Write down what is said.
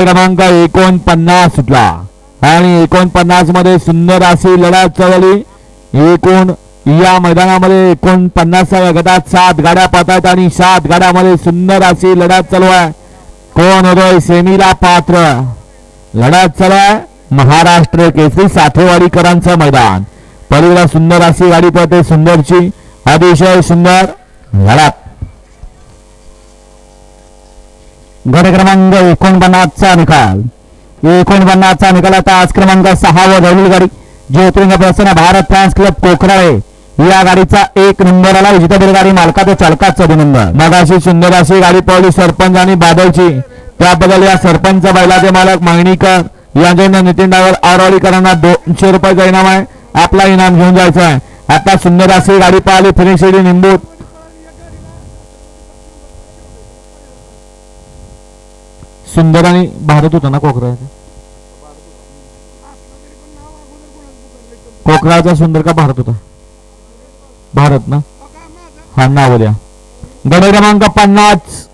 क्रमांक एकोणपन्नास सुटला आणि एकोणपन्नासमध्ये सुंदर अशी लढत चालली. एकूण या मैदानामध्ये एकोणपन्नासाव्या गटात सात गाड्या पाहतात आणि सात गाड्यामध्ये सुंदर अशी लढत चालू आहे. कोण होतोय सेमीला पात्र? लढत चालू आहे महाराष्ट्र केसरी साठेवाडीकरांचं मैदान. पलीकडे सुंदर अशी गाडी पळते सुंदरची. अतिशय सुंदर लढत. गट क्रमांक एकोणपन्नासचा निकाल. एकोणपन्नासचा निकाल आता आज क्रमांक सहा व गाडी. ज्योतिर्लिंग प्रसन्न भारत फ्रान्स क्लब कोकराळे या गाडीचा एक नंबर आला. विजेता गाडी मालकाचा चालकाचा अभिनंदन मग मगाशी सुंदर अशी गाडी पावली सरपंच आणि बादलची. त्याबद्दल या सरपंच बैलाचे मालक मागणीकर यांच्या नितीन डावर आरवाडीकरांना दोनशे रुपयाचा इनाम आहे. आपला इनाम घेऊन जायचा आहे. आता सुंदर अशी गाडी पाहिली फिनिश निंबूत. सुंदर आणि भारत होता ना कोकराचा कोकराचा सुंदर का भारत होता? भारत ना? हा नाव द्या गड क्रमांक पन्नास.